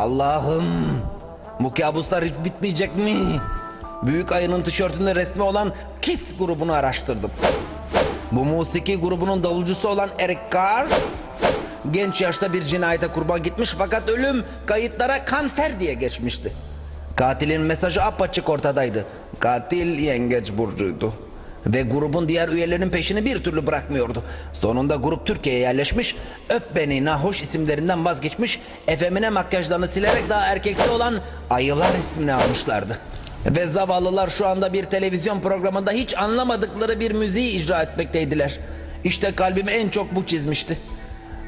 Allah'ım bu kabuslar hiç bitmeyecek mi? Büyük ayının tişörtünde resmi olan Kiss grubunu araştırdım. Bu musiki grubunun davulcusu olan Eric Carr genç yaşta bir cinayete kurban gitmiş fakat ölüm kayıtlara kanser diye geçmişti. Katilin mesajı apaçık ortadaydı. Katil yengeç burcuydu. Ve grubun diğer üyelerinin peşini bir türlü bırakmıyordu. Sonunda grup Türkiye'ye yerleşmiş, Öp Beni Nahoş isimlerinden vazgeçmiş, efemine makyajlarını silerek daha erkeksi olan Ayılar ismini almışlardı. Ve zavallılar şu anda bir televizyon programında hiç anlamadıkları bir müziği icra etmekteydiler. İşte kalbimi en çok bu çizmişti.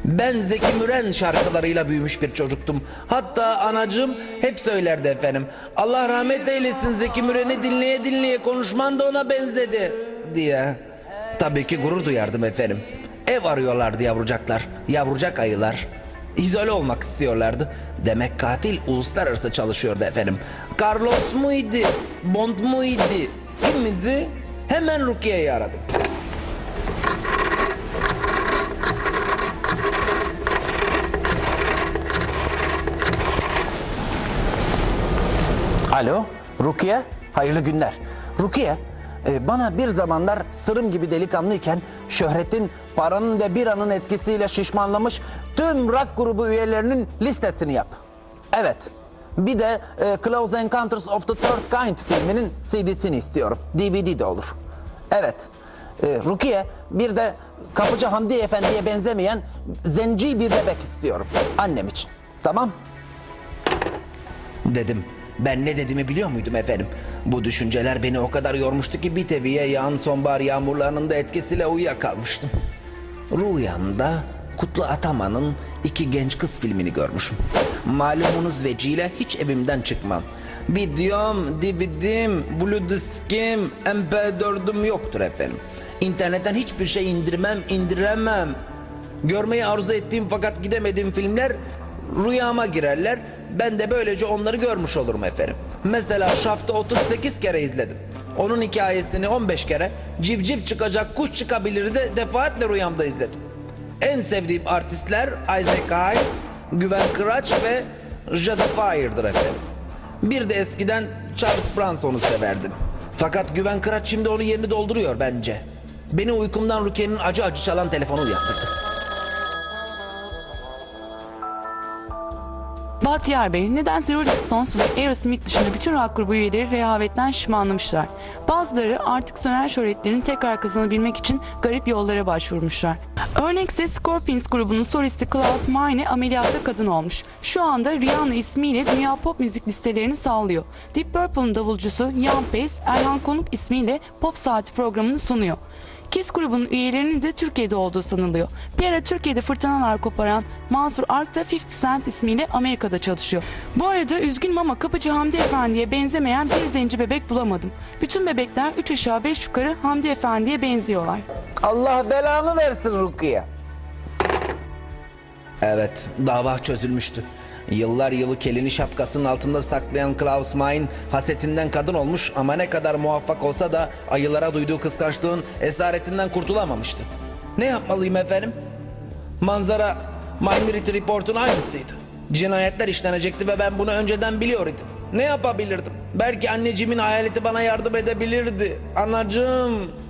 Ben Zeki Müren şarkılarıyla büyümüş bir çocuktum. Hatta anacığım hep söylerdi efendim. Allah rahmet eylesin Zeki Müren'i dinleye dinleye konuşman da ona benzedi diye. Tabii ki gurur duyardım efendim. Ev arıyorlardı yavrucaklar, yavrucak ayılar. İzole olmak istiyorlardı. Demek katil uluslararası çalışıyordu efendim. Carlos muydu? Bond muydu? Kim miydi? Hemen Rukiye'yi aradım. Alo, Rukiye, hayırlı günler. Rukiye, e, bana bir zamanlar sırım gibi delikanlıyken şöhretin, paranın ve biranın etkisiyle şişmanlamış tüm rock grubu üyelerinin listesini yap. Evet, bir de e, Close Encounters of the Third Kind filminin CD'sini istiyorum. DVD de olur. Evet, e, Rukiye bir de Kapıcı Hamdi Efendi'ye benzemeyen zenci bir bebek istiyorum. Annem için. Tamam? Dedim. Ben ne dediğimi biliyor muydum efendim? Bu düşünceler beni o kadar yormuştu ki bir teviye yağan sonbahar yağmurlarının da etkisiyle uyuyakalmıştım. Rüyamda Kutlu Ataman'ın iki genç kız filmini görmüşüm. Malumunuz veciyle hiç evimden çıkmam. Videom, DVD'm, Blue Disk'im, MP4'üm yoktur efendim. İnternetten hiçbir şey indirmem, indiremem. Görmeyi arzu ettiğim fakat gidemediğim filmler rüyama girerler. Ben de böylece onları görmüş olurum efendim. Mesela Şaft'ı 38 kere izledim. Onun hikayesini 15 kere, civciv çıkacak kuş çıkabilir de defaatle rüyamda izledim. En sevdiğim artistler Isaac Hayes, Güven Kıraç ve Jada Fire'dır efendim. Bir de eskiden Charles Branson'u severdim. Fakat Güven Kıraç şimdi onun yerini dolduruyor bence. Beni uykumdan Rukiye'nin acı acı çalan telefonu uyandırdı. Bahtiyar Bey, nedense Rolling Stones ve Aerosmith dışında bütün rock grubu üyeleri rehavetten şişmanlamışlar. Bazıları artık söner şöhretlerini tekrar kazanabilmek için garip yollara başvurmuşlar. Örnekse Scorpions grubunun solisti Klaus Meine ameliyatta kadın olmuş. Şu anda Rihanna ismiyle dünya pop müzik listelerini sağlıyor. Deep Purple'ın davulcusu Ian Pace, Erhan Konuk ismiyle Pop Saati programını sunuyor. Kiss grubunun üyelerinin de Türkiye'de olduğu sanılıyor. Bir ara Türkiye'de fırtınalar koparan Mansur Ark da 50 Cent ismiyle Amerika'da çalışıyor. Bu arada üzgünüm ama Kapıcı Hamdi Efendi'ye benzemeyen bir zenci bebek bulamadım. Bütün bebekler 3 aşağı 5 yukarı Hamdi Efendi'ye benziyorlar. Allah belanı versin Rukiye. Evet, dava çözülmüştü. Yıllar yılı kelini şapkasının altında saklayan Klaus Mein hasetinden kadın olmuş ama ne kadar muvaffak olsa da ayılara duyduğu kıskançlığın esaretinden kurtulamamıştı. Ne yapmalıyım efendim? Manzara Minority Report'un aynısıydı. Cinayetler işlenecekti ve ben bunu önceden biliyor idim. Ne yapabilirdim? Belki anneciğimin hayaleti bana yardım edebilirdi. Anacığım.